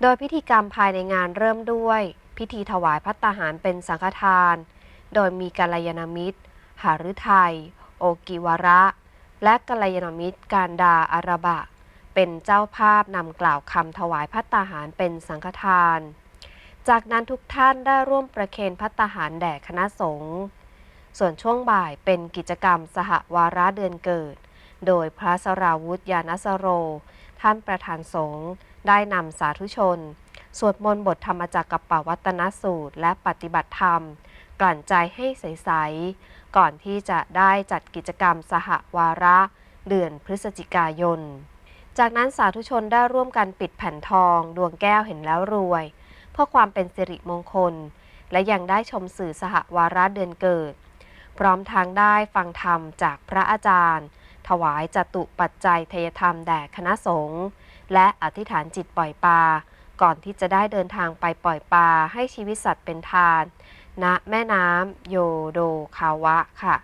โดยพิธีกรรมภายในงานเริ่มด้วย พิธีถวายพัตตาหารเป็นสังฆทาน โดยมีกัลยาณมิตรหฤทัย โอกิวระ และกัลยาณมิตรการดาอาระบะ เป็นเจ้าภาพนำกล่าวคำถวายพัตตาหารเป็นสังฆทาน จากนั้นทุกท่านได้ร่วมประเคนพัตตาหารแด่คณะสงฆ์ ส่วนช่วงบ่ายเป็นกิจกรรมสหวาระเดือนเกิด โดยพระสราวุธยานสโร ท่านประธานสงฆ์ได้นำสาธุชน สวดมนต์บทธรรมจักรกับปวัตนสูตร และปฏิบัติธรรม กลั่นใจให้ใส ๆ ก่อนที่จะได้จัดกิจกรรมสหวาระ เดือนพฤศจิกายน จากนั้นสาธุชนได้ร่วมกันปิดแผ่นทองดวงแก้วเห็นแล้วรวย เพื่อความเป็นสิริมงคล และยังได้ชมสื่อสหวาระเดือนเกิด พร้อมทางได้ฟังธรรมจากพระอาจารย์ ถวายจตุปัจจัยทยธรรมแด่คณะสงฆ์และอธิษฐานจิตปล่อยปลาก่อนที่จะได้เดินทางไปปล่อยปลาให้ชีวิตสัตว์เป็นทานณแม่น้ำโยโดคาวะค่ะ